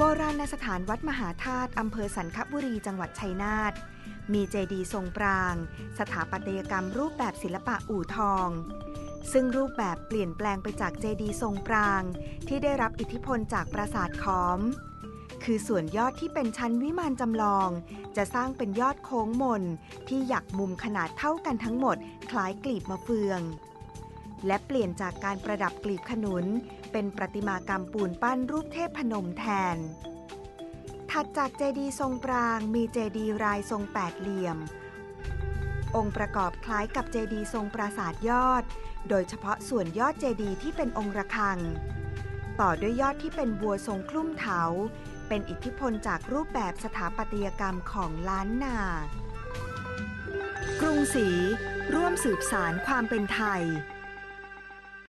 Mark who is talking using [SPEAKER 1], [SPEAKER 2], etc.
[SPEAKER 1] โบราณสถานวัดมหาธาตุอำเภอสันคบุรีจังหวัดชัยนาท มีเจดีย์ทรงปราง สถาปัตยกรรมรูปแบบศิลปะอู่ทอง ซึ่งรูปแบบเปลี่ยนแปลงไปจากเจดีย์ทรงปราง ที่ได้รับอิทธิพลจากปราสาทขอม คือส่วนยอดที่เป็นชั้นวิมานจำลอง จะสร้างเป็นยอดโค้งมนที่หยักมุมขนาดเท่ากันทั้งหมด คล้ายกลีบมะเฟือง และเปลี่ยนจากการประดับกลีบขนุน เป็นประติมากรรมปูนปั้นรูปเทพพนมแทน ถัดจากเจดีย์ทรงปรางมีเจดีย์รายทรงแปดเหลี่ยม องค์ประกอบคล้ายกับเจดีย์ทรงปราสาทยอด โดยเฉพาะส่วนยอดเจดีย์ที่เป็นองค์ระฆัง ต่อด้วยยอดที่เป็นบัวทรงคลุ่มเถา เป็นอิทธิพลจากรูปแบบสถาปัตยกรรมของล้านนากรุงศรีร่วมสืบสารความเป็นไทย